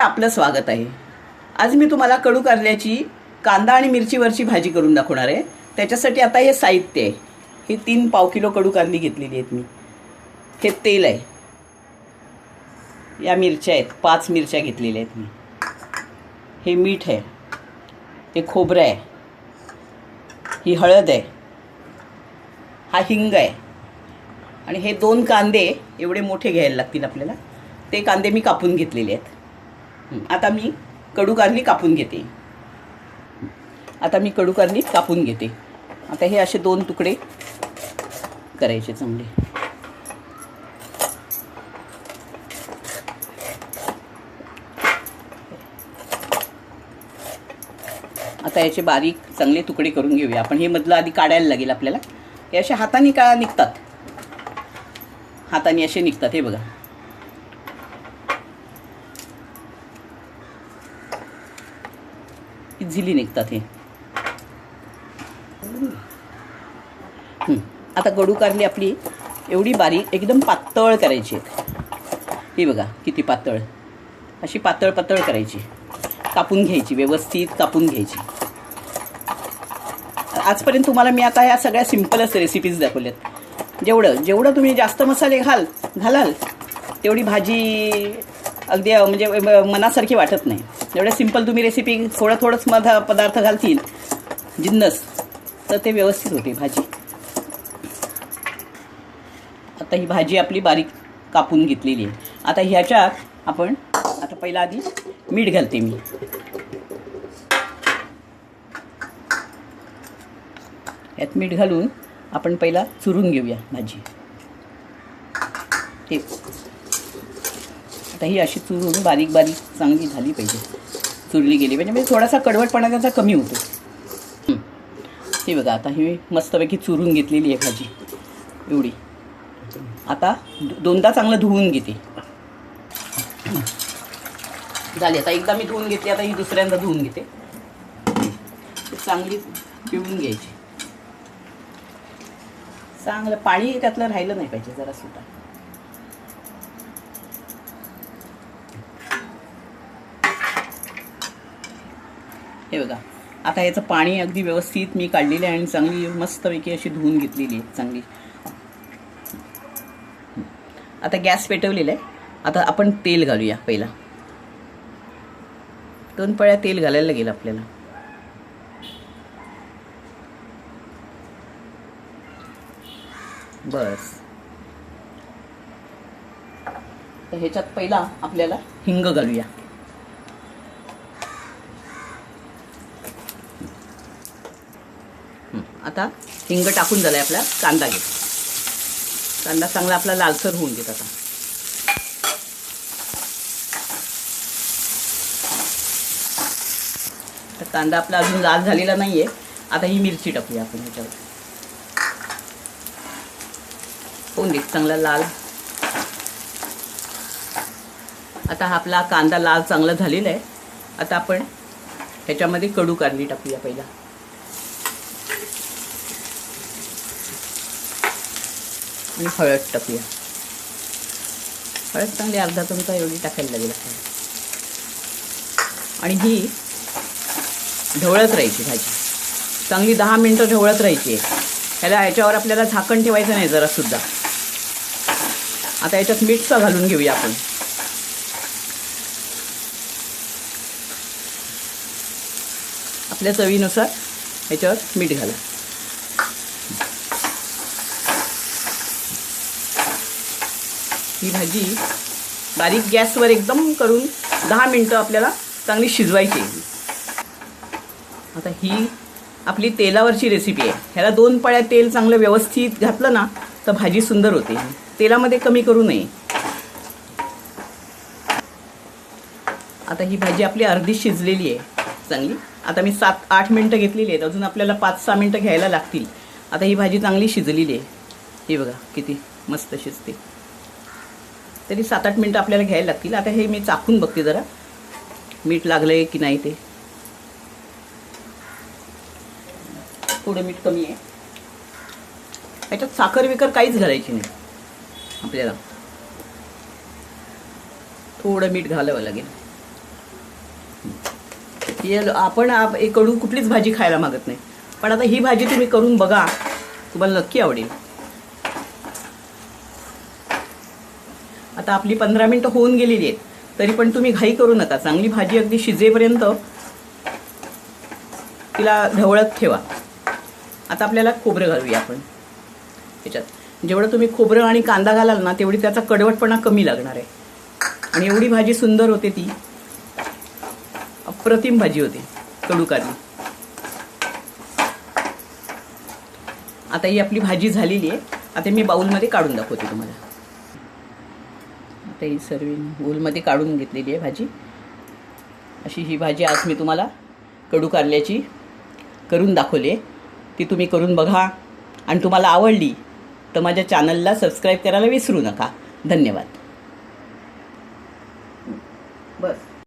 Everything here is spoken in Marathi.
आपलं स्वागत आहे. आज मी तुम्हाला कडू कारल्याची कांदा आणि मिरचीवरची भाजी करून दाखवणार आहे. त्याच्यासाठी आता हे साहित्य आहे. हे तीन पाव किलो कडू कारली घेतलेली आहेत मी. हे तेल आहे. या मिरच्या आहेत. पाच मिरच्या घेतलेल्या आहेत मी. हे मीठ आहे. हे खोबरं आहे. ही हळद आहे. हा हिंग आहे. आणि हे दोन कांदे एवढे मोठे घ्यायला लागतील आपल्याला. ते कांदे मी कापून घेतलेले आहेत. आता मी कडू कारली कापून घेते. आता मी कडू कारली कापून घेते. आता हे असे दोन तुकडे करायचे चांगले. आता याचे बारीक चांगले तुकडे करून घेऊया. आपण हे मधलं आधी काढायला लागेल आपल्याला. हे असे हाताने का निघतात? हाताने असे निघतात हे बघा. इझिली निघतात हे. आता गडू कारली आपली एवढी बारीक एकदम पातळ करायची आहेत. ही बघा किती पातळ. अशी पातळ पातळ करायची. कापून घ्यायची व्यवस्थित कापून घ्यायची. आजपर्यंत तुम्हाला मी आता ह्या सगळ्या सिम्पलच रेसिपीज दाखवल्यात. जेवढं जेवढं तुम्ही जास्त मसाले घाल घालाल तेवढी भाजी अगदी म्हणजे म- मनासारखी वाटत नाही. एवढ्या सिंपल तुम्ही रेसिपी थोडं थोडंच मधा पदार्थ घालतील जिन्नस तर ते व्यवस्थित होते भाजी. आता ही भाजी आपली बारीक कापून घेतलेली आहे. आता ह्याच्यात आपण आता पहिला आधी मीठ घालते मी. यात मीठ घालून आपण पहिला चुरून घेऊया भाजी. ठीक आता ही अशी चुरून बारीक बारीक चांगली झाली पाहिजे. चुरली गेली. पाहिजे म्हणजे थोडासा कडवटपणा त्याचा कमी होतो. ते हे बघा आता ही मस्तपैकी चुरून घेतलेली आहे भाजी. एवढी. आता दोनदा चांगलं धुवून घेते. झाली. आता एकदा मी धुवून घेतली आता ही दुसऱ्यांदा धुवून घेते. चांगली पिळून घ्यायची. चांगलं पाणी त्यातलं राहिलं नाही पाहिजे जरा सुद्धा हे बघा. आता याचं पाणी अगदी व्यवस्थित मी काढलेलं आहे आणि चांगली मस्तपैकी अशी धुवून घेतलेली आहे चांगली. आता गॅस पेटवलेला आहे. आता आपण तेल घालूया पहिला. दोन पळ्या तेल घालायला लागेल आपल्याला. बस. तर ह्याच्यात पहिला आपल्याला हिंग घालूया हं, आता हिंग टाकून झालाय आपला कांदा घेत. कांदा चांगला आपला लालसर होऊन घेत आता. तर कांदा आपला अजून लाल झालेला नाहीये. आता ही मिरची टाकूया आपण ह्याच्यावर. होऊन देत चांगला लाल. आता हा आपला कांदा लाल चांगला झालेला आहे. आता आपण ह्याच्यामध्ये कडू कांदी टाकूया पहिला. आणि हळद टाकूया. हळद चांगली अर्धा चमचा एवढी टाकायला लागेल आणि ही ढवळत राहायची भाजी. चांगली दहा मिनटं ढवळत राहायची. ह्याला याच्यावर आपल्याला झाकण ठेवायचं नाही जरा सुद्धा आता याच्यात मीठचा घालून घेऊया आपण. आपल्या चवीनुसार याच्यावर मीठ घाला. ही भाजी बारीक गॅसवर एकदम करून दहा मिनटं आपल्याला चांगली शिजवायची आहे. आता ही आपली तेलावरची रेसिपी आहे. ह्याला दोन पळ्या तेल चांगलं व्यवस्थित घातलं ना तर भाजी सुंदर होते. तेलामध्ये कमी करू नये. आता ही भाजी आपली अर्धी शिजलेली आहे. चांगली. आता मी सात आठ मिनटं घेतलेली आहेत. अजून आपल्याला पाच सहा मिनटं घ्यायला लागतील. आता ही भाजी चांगली शिजलेली आहे. ही बघा किती मस्त शिजते. तरी सात आठ मिनटं आपल्याला घ्यायला लागतील. आता हे मी चाखून बघते जरा. मीठ लागलं आहे की नाही ते. थोडं मीठ कमी आहे. याच्यात साखर विकर काहीच घालायची नाही. आपल्याला. थोडं मीठ घालावं लागेल. ये आपण आप- एक कुठलीच भाजी खायला मागत नाही. पण आता ही भाजी तुम्ही करून बघा. तुम्हाला नक्की आवडेल. आता आपली पंधरा मिनटं होऊन गेलेली आहेत. तरी पण तुम्ही घाई करू नका. चांगली भाजी अगदी शिजेपर्यंत तिला ढवळत ठेवा. आता आपल्याला खोबरं घालूया आपण. त्याच्यात जेवढं तुम्ही खोबरं आणि कांदा घालाल ना तेवढी त्याचा कडवटपणा कमी लागणार आहे. आणि एवढी भाजी सुंदर होते ती. अप्रतिम भाजी होती. कडूकारी आता ही आपली भाजी झालेली आहे. आता मी बाऊलमध्ये काढून दाखवते तुम्हाला. आता ही सर्व बाऊलमध्ये काढून घेतलेली आहे भाजी. अशी ही भाजी आज मी तुम्हाला कडू कारल्याची करून दाखवली आहे. ती तुम्ही करून बघा. आणि तुम्हाला आवडली तर माझ्या चॅनलला सबस्क्राईब करायला विसरू नका. धन्यवाद.